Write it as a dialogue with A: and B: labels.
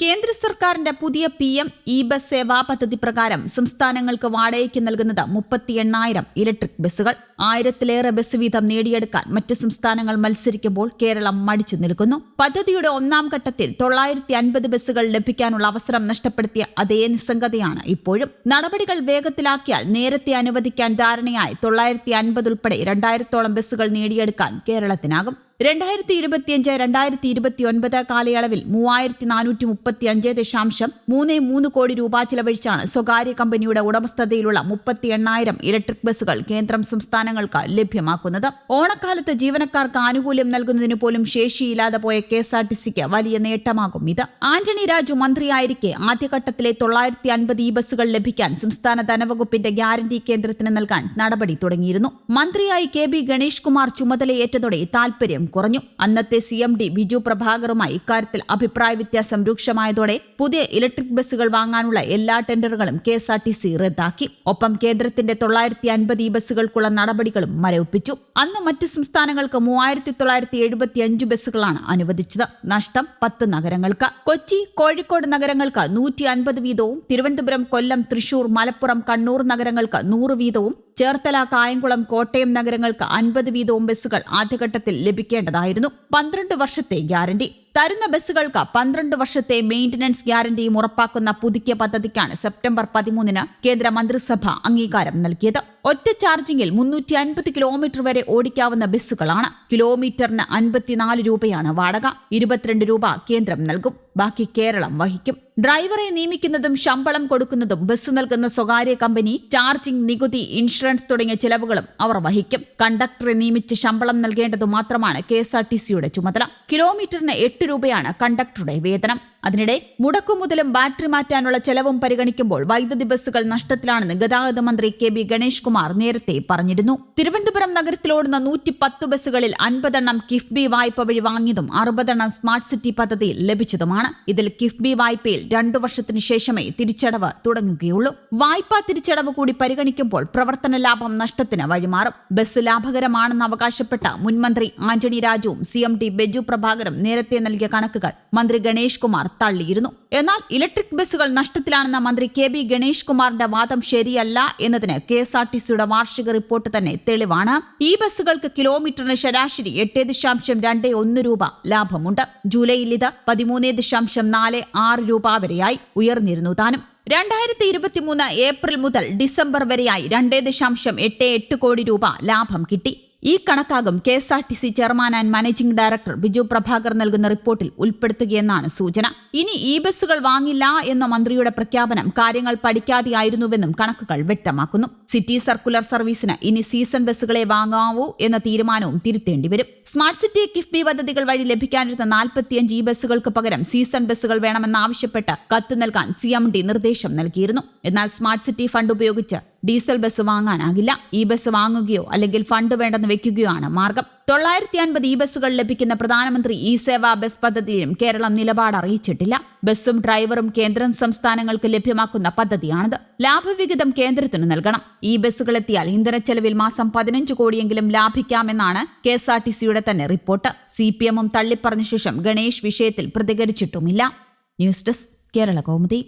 A: കേന്ദ്ര സർക്കാരിന്റെ പുതിയ P M E bus Sewa പദ്ധതി പ്രകാരം സംസ്ഥാനങ്ങൾക്ക് വാടകയ്ക്ക് നൽകുന്നത് മുപ്പത്തി എണ്ണായിരം ഇലക്ട്രിക് ബസ്സുകൾ. ആയിരത്തിലേറെ ബസ് വീതം നേടിയെടുക്കാൻ മറ്റ് സംസ്ഥാനങ്ങൾ മത്സരിക്കുമ്പോൾ കേരളം മടിച്ചു നിൽക്കുന്നു. പദ്ധതിയുടെ ഒന്നാം ഘട്ടത്തിൽ തൊള്ളായിരത്തി അൻപത് ബസ്സുകൾ ലഭിക്കാനുള്ള അവസരം നഷ്ടപ്പെടുത്തിയ അതേ നിസ്സംഗതയാണ് ഇപ്പോഴും. നടപടികൾ വേഗത്തിലാക്കിയാൽ നേരത്തെ അനുവദിക്കാൻ ധാരണയായി തൊള്ളായിരത്തി അൻപത് ഉൾപ്പെടെ രണ്ടായിരത്തോളം ബസ്സുകൾ നേടിയെടുക്കാൻ കേരളത്തിനാകും. രണ്ടായിരത്തി ഇരുപത്തിയഞ്ച് രണ്ടായിരത്തി ഇരുപത്തി ഒൻപത് കാലയളവിൽ മൂവായിരത്തി നാനൂറ്റി മുപ്പത്തി അഞ്ച് ദശാംശം മൂന്ന് മൂന്ന് കോടി രൂപ ചിലവഴിച്ചാണ് സ്വകാര്യ കമ്പനിയുടെ ഉടമസ്ഥതയിലുള്ള മുപ്പത്തി എണ്ണായിരം ഇലക്ട്രിക് ബസ്സുകൾ കേന്ദ്രം സംസ്ഥാനങ്ങൾക്ക് ലഭ്യമാക്കുന്നത്. ഓണക്കാലത്ത് ജീവനക്കാർക്ക് ആനുകൂല്യം നൽകുന്നതിന് പോലും ശേഷിയില്ലാതെ പോയ കെ എസ് ആർ ടി സിക്ക് വലിയ നേട്ടമാകും ഇത്. ആന്റണി രാജു മന്ത്രിയായിരിക്കെ ആദ്യഘട്ടത്തിലെ തൊള്ളായിരത്തി അൻപത് ഈ ബസ്സുകൾ ലഭിക്കാൻ സംസ്ഥാന ധനവകുപ്പിന്റെ ഗ്യാരണ്ടി കേന്ദ്രത്തിന് നൽകാൻ നടപടി തുടങ്ങിയിരുന്നു. മന്ത്രിയായി കെ ബി ഗണേഷ് കുമാർ ചുമതലയേറ്റതോടെ താൽപര്യം കുറഞ്ഞു. അന്നത്തെ സി എം ഡി ബിജു പ്രഭാകറുമായി ഇക്കാര്യത്തിൽ അഭിപ്രായ വ്യത്യാസം രൂക്ഷമായതോടെ പുതിയ ഇലക്ട്രിക് ബസ്സുകൾ വാങ്ങാനുള്ള എല്ലാ ടെൻഡറുകളും K S R T C റദ്ദാക്കി. ഒപ്പം കേന്ദ്രത്തിന്റെ തൊള്ളായിരത്തി അൻപത് ഈ ബസ്സുകൾക്കുള്ള നടപടികളും മരവിപ്പിച്ചു. അന്ന് മറ്റ് സംസ്ഥാനങ്ങൾക്ക് മൂവായിരത്തി തൊള്ളായിരത്തി എഴുപത്തി അഞ്ച് ബസ്സുകളാണ് അനുവദിച്ചത്. നഷ്ടം പത്ത് നഗരങ്ങൾക്ക്. കൊച്ചി കോഴിക്കോട് നഗരങ്ങൾക്ക് നൂറ്റി അൻപത് വീതവും. തിരുവനന്തപുരം കൊല്ലം തൃശൂർ മലപ്പുറം കണ്ണൂർ നഗരങ്ങൾക്ക് നൂറ് വീതവും. ചേർത്തല കായംകുളം കോട്ടയം നഗരങ്ങൾക്ക് അൻപത് വീതവും ബസ്സുകൾ ആദ്യഘട്ടത്തിൽ ലഭിക്കേണ്ടതായിരുന്നു. പന്ത്രണ്ട് വർഷത്തെ ഗ്യാരണ്ടി. തരുന്ന ബസ്സുകൾക്ക് പന്ത്രണ്ട് വർഷത്തെ മെയിന്റനൻസ് ഗ്യാരണ്ടിയും ഉറപ്പാക്കുന്ന പുതുക്കിയ പദ്ധതിക്കാണ് സെപ്റ്റംബർ പതിമൂന്നിന് കേന്ദ്ര മന്ത്രിസഭ അംഗീകാരം നൽകിയത്. ഒറ്റ ചാർജിംഗിൽ മുന്നൂറ്റി അൻപത് കിലോമീറ്റർ വരെ ഓടിക്കാവുന്ന ബസ്സുകളാണ്. കിലോമീറ്ററിന് അൻപത്തിനാല് രൂപയാണ് വാടക. ഇരുപത്തിരണ്ട് രൂപ കേന്ദ്രം നൽകും. ബാക്കി കേരളം വഹിക്കും. ഡ്രൈവറെ നിയമിക്കുന്നതും ശമ്പളം കൊടുക്കുന്നതും ബസ് നൽകുന്ന സ്വകാര്യ കമ്പനി ചാർജിംഗ് നികുതി ഇൻഷുറൻസ് തുടങ്ങിയ ചെലവുകളും അവർ വഹിക്കും. കണ്ടക്ടറെ നിയമിച്ച് ശമ്പളം നൽകേണ്ടതു മാത്രമാണ് കെ ചുമതല. കിലോമീറ്ററിന് എട്ട് രൂപയാണ് കണ്ടക്ടറുടെ വേതനം അതിനിടെ മുടക്കുമുതലും ബാറ്ററി മാറ്റാനുള്ള ചെലവും പരിഗണിക്കുമ്പോൾ വൈദ്യുതി ബസ്സുകൾ നഷ്ടത്തിലാണെന്ന് ഗതാഗത മന്ത്രി കെ ബി ഗണേഷ് കുമാർ നേരത്തെ പറഞ്ഞിരുന്നു. തിരുവനന്തപുരം നഗരത്തിലോടുന്ന നൂറ്റി പത്ത് ബസ്സുകളിൽ അൻപതെണ്ണം കിഫ്ബി വായ്പ വഴി വാങ്ങിയതും അറുപതെണ്ണം സ്മാർട്ട് സിറ്റി പദ്ധതിയിൽ ലഭിച്ചതുമാണ്. ഇതിൽ കിഫ്ബി വായ്പയിൽ രണ്ടു വർഷത്തിനു ശേഷമേ തിരിച്ചടവ് തുടങ്ങുകയുള്ളൂ. വായ്പാ തിരിച്ചടവ് കൂടി പരിഗണിക്കുമ്പോൾ പ്രവർത്തന ലാഭം നഷ്ടത്തിന് വഴിമാറും. ബസ് ലാഭകരമാണെന്ന് അവകാശപ്പെട്ട മുൻമന്ത്രി ആന്റണി രാജുവും സി എം ടി ബെജു പ്രഭാകരും നേരത്തെ നൽകിയ കണക്കുകൾ മന്ത്രി ഗണേഷ് കുമാർ തള്ളിയിരുന്നു. എന്നാൽ ഇലക്ട്രിക് ബസ്സുകൾ നഷ്ടത്തിലാണെന്ന മന്ത്രി കെ ബി ഗണേഷ് കുമാറിന്റെ വാദം ശരിയല്ല എന്നതിന് കെ എസ് ആർ ടി സിയുടെ വാർഷിക റിപ്പോർട്ട് തന്നെ തെളിവാണ്. ഈ ബസ്സുകൾക്ക് കിലോമീറ്ററിന് ശരാശരി എട്ട് ദശാംശം രണ്ട് ഒന്ന് രൂപ ലാഭമുണ്ട്. ജൂലൈയിൽ ഇത് പതിമൂന്ന് ദശാംശം നാല് ആറ് രൂപ വരെയായി ഉയർന്നിരുന്നു താനും. രണ്ടായിരത്തി ഇരുപത്തിമൂന്ന് ഏപ്രിൽ മുതൽ ഡിസംബർ വരെയായി രണ്ട് ദശാംശം എട്ട് എട്ട് കോടി രൂപ ലാഭം കിട്ടി. ഈ കണക്കാകും K S R T C chairman and managing director Biju Prabhakar നൽകുന്ന റിപ്പോർട്ടിൽ ഉൾപ്പെടുത്തുകയെന്നാണ് സൂചന. ഇനി ഈ ബസ്സുകൾ വാങ്ങില്ല എന്ന മന്ത്രിയുടെ പ്രഖ്യാപനം കാര്യങ്ങൾ പഠിക്കാതെയായിരുന്നുവെന്നും കണക്കുകൾ വ്യക്തമാക്കുന്നു. സിറ്റി സർക്കുലർ സർവീസിന് ഇനി സീസൺ ബസ്സുകളെ വാങ്ങാവൂ എന്ന തീരുമാനവും തിരുത്തേണ്ടി വരും. സ്മാർട്ട് സിറ്റി കിഫ്ബി പദ്ധതികൾ വഴി ലഭിക്കാനിരുന്ന നാൽപ്പത്തിയഞ്ച് ഈ ബസ്സുകൾക്ക് പകരം സീസൺ ബസ്സുകൾ വേണമെന്നാവശ്യപ്പെട്ട് കത്ത് നൽകാൻ സി എം ഡി നിർദ്ദേശം നൽകിയിരുന്നു. എന്നാൽ സ്മാർട്ട് സിറ്റി ഫണ്ട് ഉപയോഗിച്ച് ഡീസൽ ബസ് വാങ്ങാനാകില്ല. ഈ ബസ് വാങ്ങുകയോ അല്ലെങ്കിൽ ഫണ്ട് വേണ്ടെന്ന് വെക്കുകയോ ആണ് മാർഗം. തൊള്ളായിരത്തി അൻപത് ഈ ബസ്സുകൾ ലഭിക്കുന്ന പ്രധാനമന്ത്രി ഇ സേവാ ബസ് പദ്ധതിയിലും കേരളം നിലപാട് അറിയിച്ചിട്ടില്ല. ബസ്സും ഡ്രൈവറും കേന്ദ്രം സംസ്ഥാനങ്ങൾക്ക് ലഭ്യമാക്കുന്ന പദ്ധതിയാണിത്. ലാഭവിഹിതം കേന്ദ്രത്തിന് നൽകണം. ഈ ബസ്സുകൾ എത്തിയാൽ ഇന്ധനച്ചെലവിൽ മാസം പതിനഞ്ച് കോടിയെങ്കിലും ലാഭിക്കാമെന്നാണ് കെ എസ് ആർ ടി സിയുടെ തന്നെ റിപ്പോർട്ട്. സി പി എമ്മും തള്ളിപ്പറഞ്ഞ ശേഷം ഗണേഷ് വിഷയത്തിൽ പ്രതികരിച്ചിട്ടുമില്ല. News desk Kerala Kaumudi.